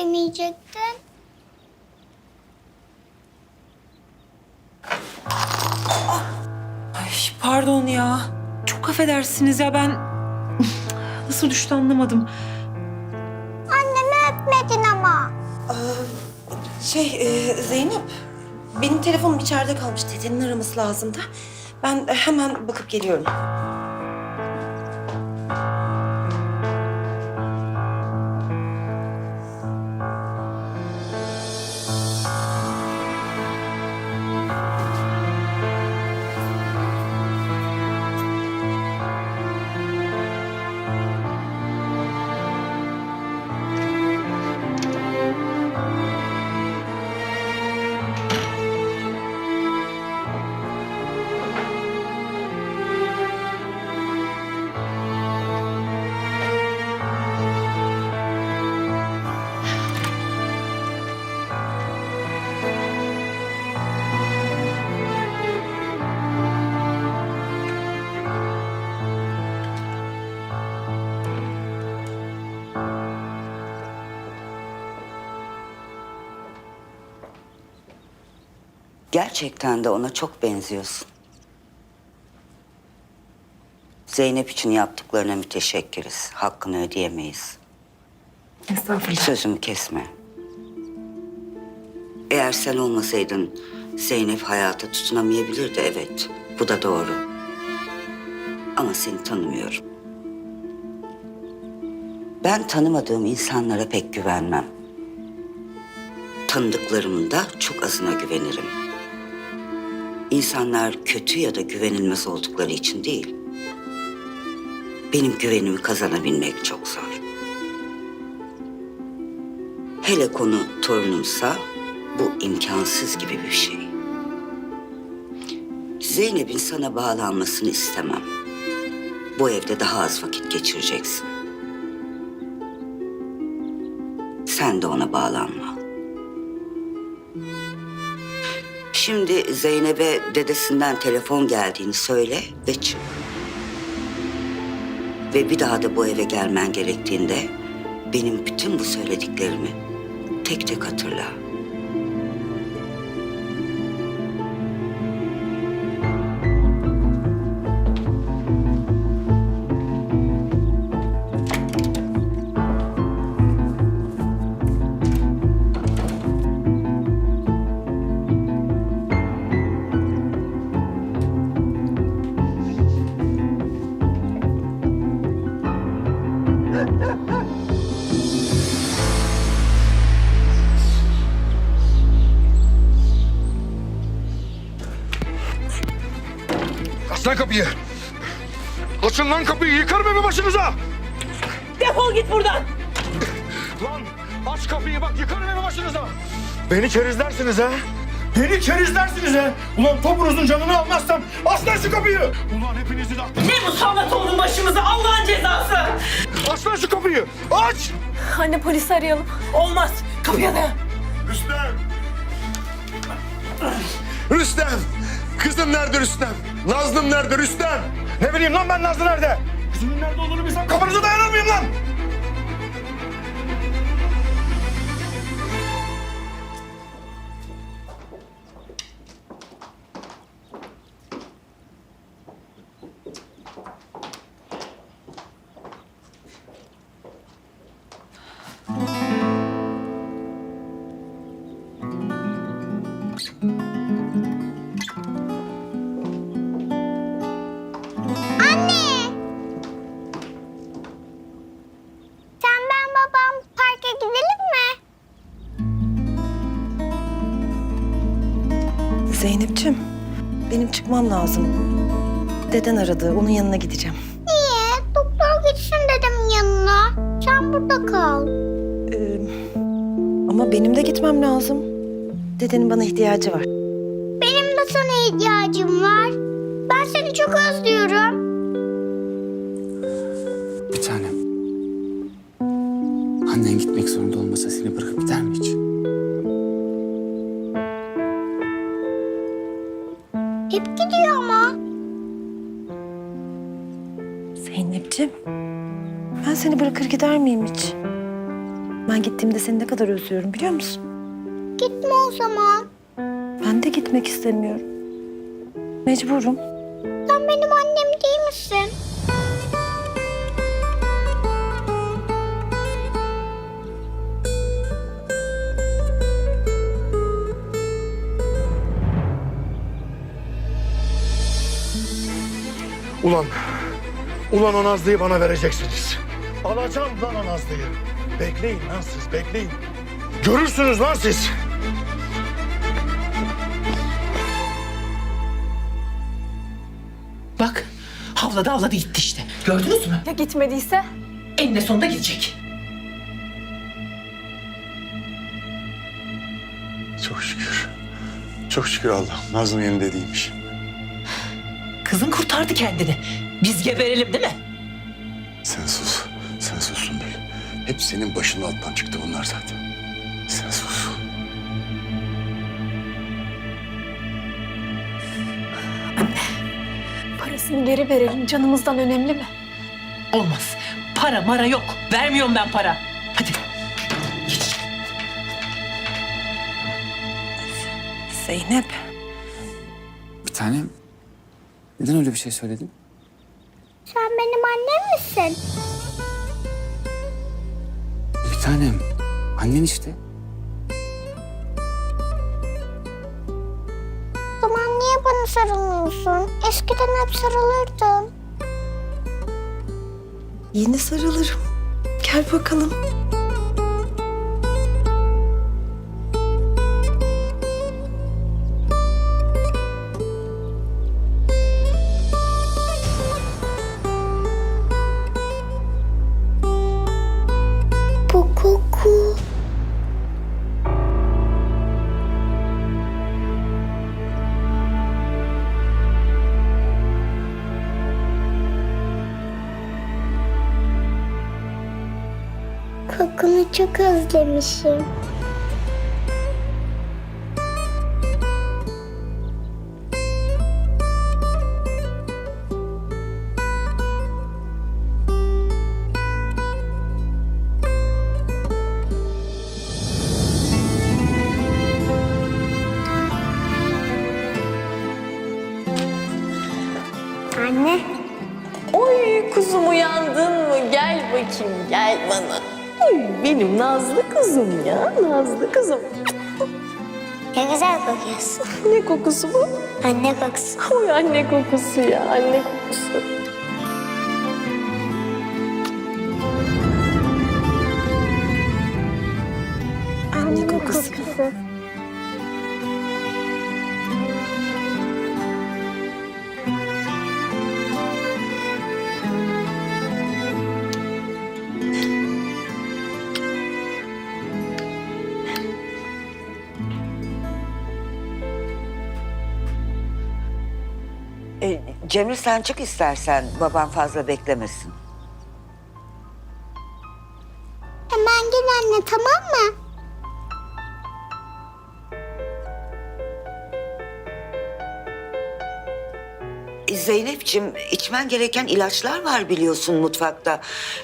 yemeyecektin? Ay pardon ya. Çok affedersiniz ya ben nasıl düştü anlamadım. Annemi öpmedin ama. Şey e, Zeynep, benim telefonum içeride kalmış. Dedenin araması lazım da. Ben hemen bakıp geliyorum. Gerçekten de ona çok benziyorsun. Zeynep için yaptıklarına müteşekkiriz. Hakkını ödeyemeyiz. Estağfurullah. Sözümü kesme. Eğer sen olmasaydın Zeynep hayata tutunamayabilirdi evet. Bu da doğru. Ama seni tanımıyorum. Ben tanımadığım insanlara pek güvenmem. Tanıdıklarımın da çok azına güvenirim. İnsanlar kötü ya da güvenilmez oldukları için değil. Benim güvenimi kazanabilmek çok zor. Hele konu torunumsa bu imkansız gibi bir şey. Zeynep'in sana bağlanmasını istemem. Bu evde daha az vakit geçireceksin. Sen de ona bağlanma. Şimdi Zeynep'e dedesinden telefon geldiğini söyle ve çık. Ve bir daha da bu eve gelmen gerektiğinde benim bütün bu söylediklerimi tek tek hatırla. Aç lan kapıyı. Açın lan kapıyı yıkarım evi başınıza. Defol git buradan. Lan aç kapıyı bak yıkarım evi başınıza. Beni kerizlersiniz ha. Beni kerizlersiniz ha. Ulan topunuzun canını almazsam aç lan şu kapıyı. Ulan hepinizin aklını... Ne musallat oldun başımıza Allah'ın cezası. Aç lan şu kapıyı. Aç. Anne polisi arayalım. Olmaz. Kapıya dayan. Rüstem. Rüstem. Kızım nerede Rüstem? Nazlım nerede Rüstem? Ne bileyim lan ben Nazlı nerede? Kızımın nerede olduğunu bilsem kafanıza dayanır mıyım lan? Çıkmam lazım. Deden aradı, onun yanına gideceğim. Niye? Doktor gitsin dedim yanına. Sen burada kal. Ee, ama benim de gitmem lazım. Dedenin bana ihtiyacı var. Benim de sana ihtiyacım var. Ben seni çok özlüyorum. Bir tanem. Annen gitmek zorunda olmasa seni bırakıp seni bırakır gider miyim hiç? Ben gittiğimde seni ne kadar özlüyorum biliyor musun? Gitme o zaman. Ben de gitmek istemiyorum. Mecburum. Sen benim annem değil misin? Ulan, ulan o Nazlı'yı bana vereceksiniz. Alacağım lan o Nazlı'yı. Bekleyin lan siz, bekleyin. Görürsünüz lan siz. Bak havladı havladı gitti işte. Gördünüz mü? Ya gitmediyse? Eninde sonunda gidecek. Çok şükür. Çok şükür Allah. Nazım yerinde değilmiş. Kızın kurtardı kendini. Biz geberelim değil mi? Sen sus. Sen sus Sümbül. Hep senin başının altından çıktı bunlar zaten. Sen sus. Parasını geri verelim. Canımızdan önemli mi? Olmaz. Para mara yok. Vermiyorum ben para. Hadi. Geç. Zeynep. Bir tanem. Neden öyle bir şey söyledin? Sen benim annem misin? Bir tanem. Annen işte. O zaman niye bana sarılmıyorsun? Eskiden hep sarılırdın. Yine sarılırım. Gel bakalım. Çok özlemişim. Anne. Oy kuzum uyandın mı? Gel bakayım gel bana. Benim nazlı kuzum ya nazlı kuzum. Ne güzel kokuyorsun. Ne kokusu bu? Anne kokusu. Oy anne kokusu ya anne kokusu. Cemil sen çık istersen. Baban fazla beklemesin. Hemen gel anne tamam mı? E, Zeynep'ciğim içmen gereken ilaçlar var biliyorsun mutfakta.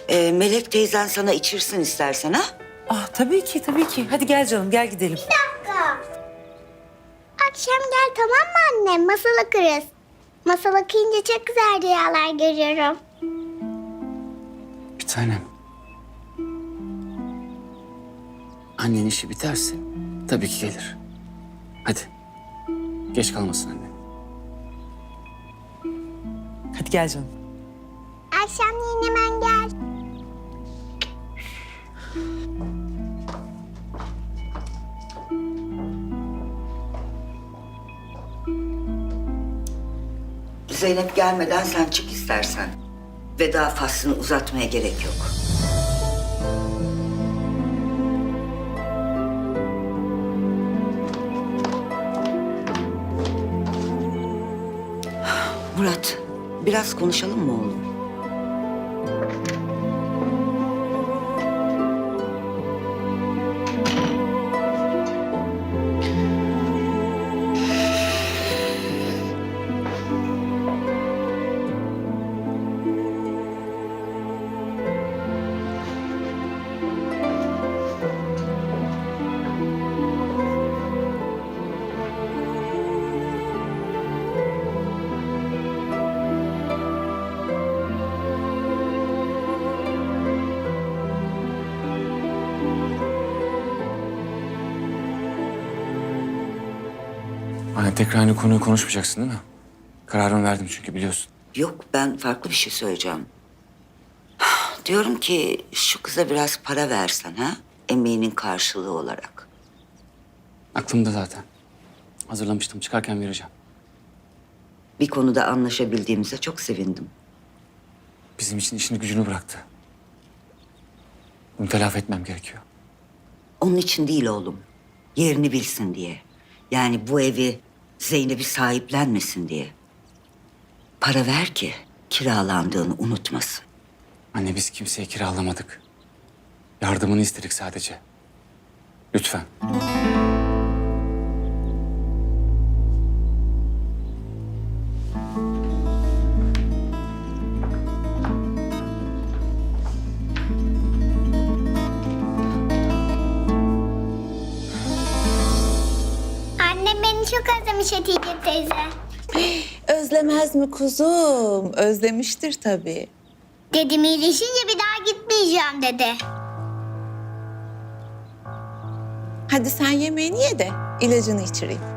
E, Melek teyzen sana içirsin istersen ha? Ah tabii ki tabii ki. Hadi gel canım gel gidelim. Akşam gel tamam mı anne? Masal okuruz. Masal okuyunca çok güzel rüyalar görüyorum. Bir tanem. Annen işi biterse tabii ki gelir. Hadi. Geç kalmasın anne. Hadi gel canım. Akşam yine hemen gel. Zeynep gelmeden sen çık istersen. Veda faslını uzatmaya gerek yok. Murat, biraz konuşalım mı oğlum? Anne tekrar aynı konuyu konuşmayacaksın değil mi? Kararımı verdim çünkü biliyorsun. Yok ben farklı bir şey söyleyeceğim. Diyorum ki şu kıza biraz para versen ha? Emeğinin karşılığı olarak. Aklımda zaten. Hazırlamıştım çıkarken vereceğim. Bir konuda anlaşabildiğimize çok sevindim. Bizim için işini gücünü bıraktı. Bunu telafi etmem gerekiyor. Onun için değil oğlum. Yerini bilsin diye. Yani bu evi Zeynep'i sahiplenmesin diye. Para ver ki kiralandığını unutmasın. Anne biz kimseye kiralamadık. Yardımını istedik sadece. Lütfen. Çok özlemiş Hatice teyze. Özlemez mi kuzum? Özlemiştir tabii. Dedim iyileşince bir daha gitmeyeceğim dedi. Hadi sen yemeğini ye de ilacını içireyim.